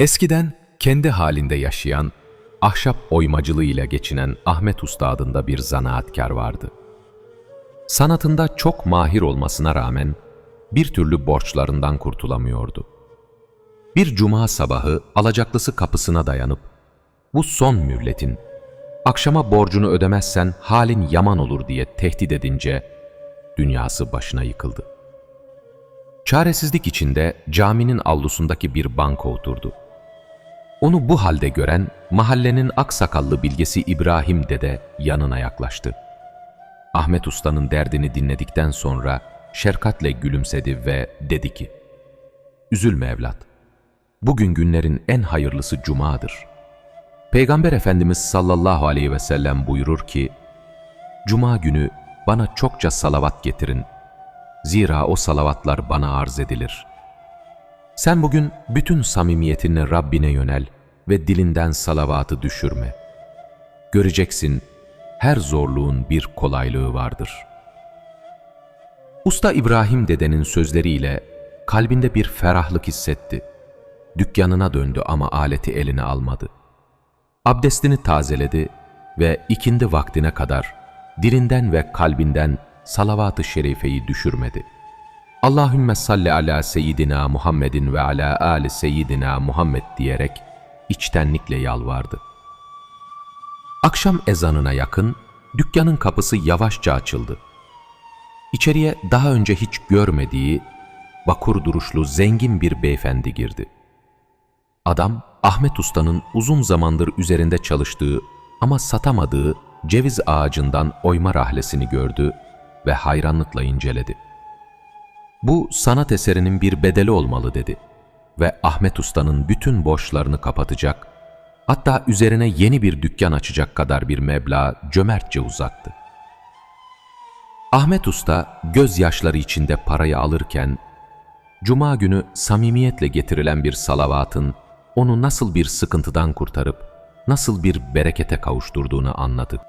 Eskiden kendi halinde yaşayan, ahşap oymacılığıyla geçinen Ahmet Usta adında bir zanaatkar vardı. Sanatında çok mahir olmasına rağmen bir türlü borçlarından kurtulamıyordu. Bir cuma sabahı alacaklısı kapısına dayanıp, bu son mühletin, akşama borcunu ödemezsen halin yaman olur diye tehdit edince, dünyası başına yıkıldı. Çaresizlik içinde caminin avlusundaki bir banka oturdu. Onu bu halde gören mahallenin aksakallı bilgesi İbrahim dede yanına yaklaştı. Ahmet Usta'nın derdini dinledikten sonra şefkatle gülümsedi ve dedi ki, Üzülme evlat, bugün günlerin en hayırlısı cumadır. Peygamber Efendimiz sallallahu aleyhi ve sellem buyurur ki, Cuma günü bana çokça salavat getirin. Zira o salavatlar bana arz edilir. Sen bugün bütün samimiyetinle Rabbine yönel ve dilinden salavatı düşürme. Göreceksin her zorluğun bir kolaylığı vardır. Usta İbrahim dedenin sözleriyle kalbinde bir ferahlık hissetti. Dükkanına döndü ama aleti eline almadı. Abdestini tazeledi ve ikindi vaktine kadar dilinden ve kalbinden salavat-ı şerifeyi düşürmedi. Allahümme salli ala seyyidina Muhammedin ve ala ali seyyidina Muhammed diyerek içtenlikle yalvardı. Akşam ezanına yakın dükkanın kapısı yavaşça açıldı. İçeriye daha önce hiç görmediği bakur duruşlu zengin bir beyefendi girdi. Adam Ahmet Usta'nın uzun zamandır üzerinde çalıştığı ama satamadığı ceviz ağacından oyma rahlesini gördü ve hayranlıkla inceledi. Bu sanat eserinin bir bedeli olmalı dedi ve Ahmet Usta'nın bütün borçlarını kapatacak, hatta üzerine yeni bir dükkan açacak kadar bir meblağ cömertçe uzattı. Ahmet Usta gözyaşları içinde parayı alırken, Cuma günü samimiyetle getirilen bir salavatın onu nasıl bir sıkıntıdan kurtarıp nasıl bir berekete kavuşturduğunu anladı.